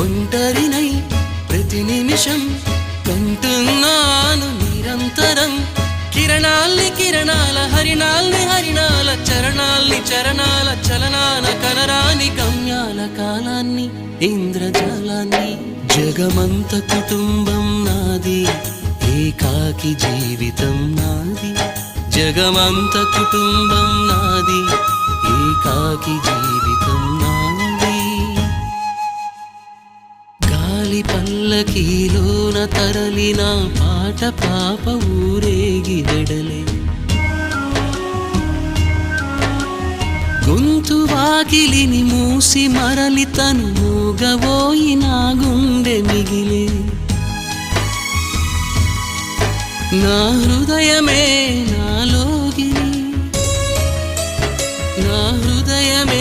ఒంటరినై ప్రతి నిమిషం కంటున్నాను నిరంతరం. కిరణాల్ని కిరణాల హరిణాల్ని హరిణాల చరణాల్ని చరణాల చలనాల కలరాని గమ్యాల కాలాన్ని ఇంద్రజాలాన్ని జగమంత కుటుంబం నాది ఏకాకి జీవితం నాది. జగమంత కుటుంబం నాది ఏకాకి జీవితం నాది. గాలి పల్లకీలోన తరలిన పాట పాప ఊరేగి వెడలే. గొంతు వాకిలిని మూసి మరలి తను మూగబోయి నా గుండె మిగిలే. నా హృదయమే నాలోగిని. నా హృదయమే